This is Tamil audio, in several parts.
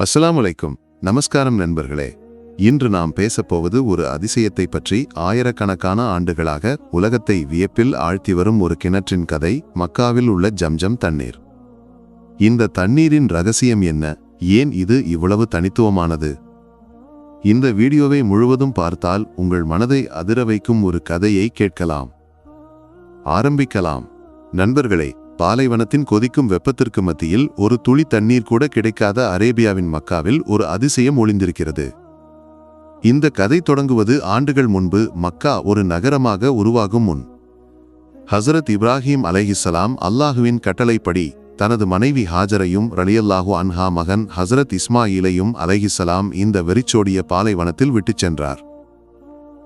அஸ்லாம் வலைக்கும் நமஸ்காரம் நண்பர்களே இன்று நாம் பேசப்போவது ஒரு அதிசயத்தை பற்றி ஆயிரக்கணக்கான ஆண்டுகளாக உலகத்தை வியப்பில் ஆழ்த்தி வரும் ஒரு கிணற்றின் கதை மக்காவில் உள்ள ஜம்ஜம் தண்ணீர். இந்த தண்ணீரின் ரகசியம் என்ன? ஏன் இது இவ்வளவு தனித்துவமானது? இந்த வீடியோவை முழுவதும் பார்த்தால் உங்கள் மனதை அதிர வைக்கும் ஒரு கதையை கேட்கலாம். ஆரம்பிக்கலாம். நண்பர்களே பாலைவனத்தின் கொதிக்கும் வெப்பத்திற்கு மத்தியில் ஒரு துளி தண்ணீர் கூட கிடைக்காத அரேபியாவின் மக்காவில் ஒரு அதிசயம் ஒளிந்திருக்கிறது. இந்த கதை தொடங்குவது ஆண்டுகள் முன்பு மக்கா ஒரு நகரமாக உருவாகும் முன். ஹசரத் இப்ராஹிம் அலைஹிஸ்ஸலாம் அல்லாஹுவின் கட்டளைப்படி தனது மனைவி ஹாஜரையும் ரலியல்லாஹு அன்ஹா மகன் ஹசரத் இஸ்மாயிலையும் அலைஹிஸ்ஸலாம் இந்த வெறிச்சோடிய பாலைவனத்தில் விட்டுச் சென்றார்.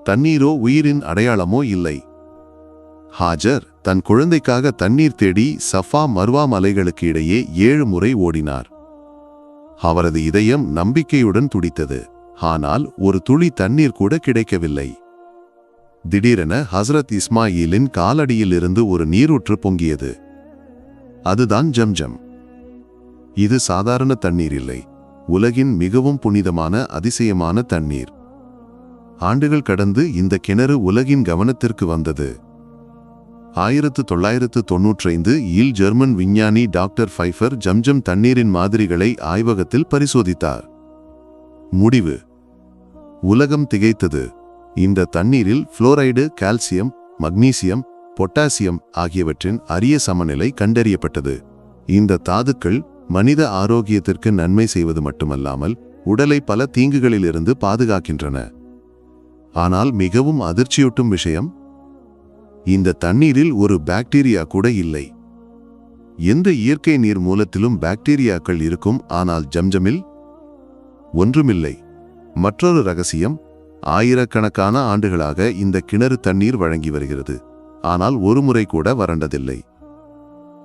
தண்ணீரோ உயிரின் அடையாளமோ இல்லை. ஹாஜர் தன் குழந்தைக்காக தண்ணீர் தேடி சஃபா மர்வா மலைகளுக்கு இடையே ஏழு முறை ஓடினார். அவரது இதயம் நம்பிக்கையுடன் துடித்தது. ஆனால் ஒரு துளி தண்ணீர் கூட கிடைக்கவில்லை. திடீரென ஹசரத் இஸ்மாயிலின் காலடியிலிருந்து ஒரு நீரூற்று பொங்கியது. அதுதான் ஜம்ஜம். இது சாதாரண தண்ணீர் இல்லை. உலகின் மிகவும் புனிதமான அதிசயமான தண்ணீர். ஆண்டுகள் கடந்து இந்த கிணறு உலகின் கவனத்திற்கு வந்தது. ஆயிரத்து தொள்ளாயிரத்து தொன்னூற்றைந்து ஈல் ஜெர்மன் விஞ்ஞானி டாக்டர் ஃபைஃபர் ஜம்ஜம் தண்ணீரின் மாதிரிகளை ஆய்வகத்தில் பரிசோதித்தார். முடிவு. உலகம் திகைத்தது. இந்த தண்ணீரில் புளோரைடு கால்சியம் மக்னீசியம் பொட்டாசியம் ஆகியவற்றின் அரிய சமநிலை கண்டறியப்பட்டது. இந்த தாதுக்கள் மனித ஆரோக்கியத்திற்கு நன்மை செய்வது மட்டுமல்லாமல் உடலை பல தீங்குகளிலிருந்து பாதுகாக்கின்றன. ஆனால் மிகவும் அதிர்ச்சியூட்டும் விஷயம் இந்த தண்ணீரில் ஒரு பாக்டீரியா கூட இல்லை. எந்த இயற்கை நீர் மூலத்திலும் பாக்டீரியாக்கள் இருக்கும் ஆனால் ஜம்ஜமில் ஒன்றுமில்லை. மற்றொரு ரகசியம் ஆயிரக்கணக்கான ஆண்டுகளாக இந்த கிணறு தண்ணீர் வழங்கி வருகிறது. ஆனால் ஒரு முறை கூட வறண்டதில்லை.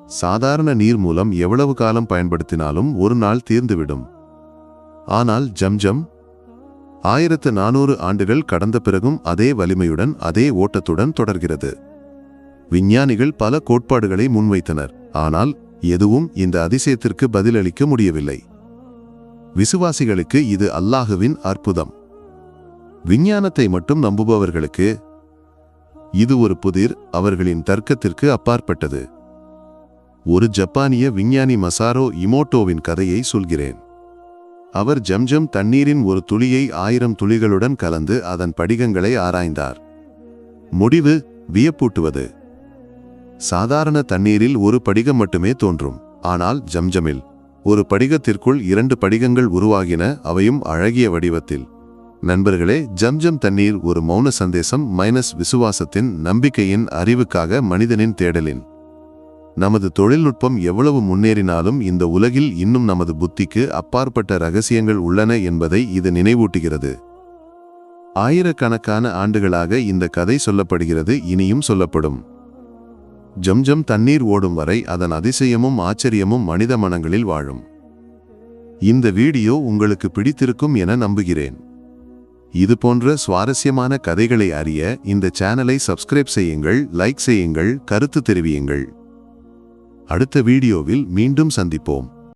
சாதாரண நீர் மூலம் எவ்வளவு காலம் பயன்படுத்தினாலும் ஒரு நாள் தீர்ந்துவிடும். ஆனால் ஜம்ஜம் ஆயிரத்து நானூறு ஆண்டுகள் கடந்த பிறகும் அதே வலிமையுடன் அதே ஓட்டத்துடன் தொடர்கிறது. விஞ்ஞானிகள் பல கோட்பாடுகளை முன்வைத்தனர். ஆனால் எதுவும் இந்த அதிசயத்திற்கு பதிலளிக்க முடியவில்லை. விசுவாசிகளுக்கு இது அல்லாஹுவின் அற்புதம். விஞ்ஞானத்தை மட்டும் நம்புபவர்களுக்கு இது ஒரு புதிர் அவர்களின் தர்க்கத்திற்கு அப்பாற்பட்டது. ஒரு ஜப்பானிய விஞ்ஞானி மசாரோ இமோட்டோவின் கதையை சொல்கிறேன். அவர் ஜம்ஜம் தண்ணீரின் ஒரு துளியை ஆயிரம் துளிகளுடன் கலந்து அதன் படிகங்களை ஆராய்ந்தார். முடிவு வியப்பூட்டுவது. சாதாரண தண்ணீரில் ஒரு படிகம் மட்டுமே தோன்றும். ஆனால் ஜம்ஜமில் ஒரு படிகத்திற்குள் இரண்டு படிகங்கள் உருவாகின அவையும் அழகிய வடிவத்தில். நண்பர்களே ஜம்ஜம் தண்ணீர் ஒரு மௌன சந்தேசம் மைனஸ் விசுவாசத்தின் நம்பிக்கையின் அறிவுக்காக மனிதனின் தேடலின். நமது தொழில்நுட்பம் எவ்வளவு முன்னேறினாலும் இந்த உலகில் இன்னும் நமது புத்திக்கு அப்பாற்பட்ட ரகசியங்கள் உள்ளன என்பதை இது நினைவூட்டுகிறது. ஆயிரக்கணக்கான ஆண்டுகளாக இந்த கதை சொல்லப்படுகிறது இனியும் சொல்லப்படும். ஜம்ஜம் தண்ணீர் ஓடும் வரை அதன் அதிசயமும் ஆச்சரியமும் மனித மனங்களில் வாழும். இந்த வீடியோ உங்களுக்கு பிடித்திருக்கும் என நம்புகிறேன். இது போன்ற சுவாரஸ்யமான கதைகளை அறிய இந்த சேனலை சப்ஸ்கிரைப் செய்யுங்கள் லைக் செய்யுங்கள் கருத்து தெரிவியுங்கள். அடுத்த வீடியோவில் மீண்டும் சந்திப்போம்.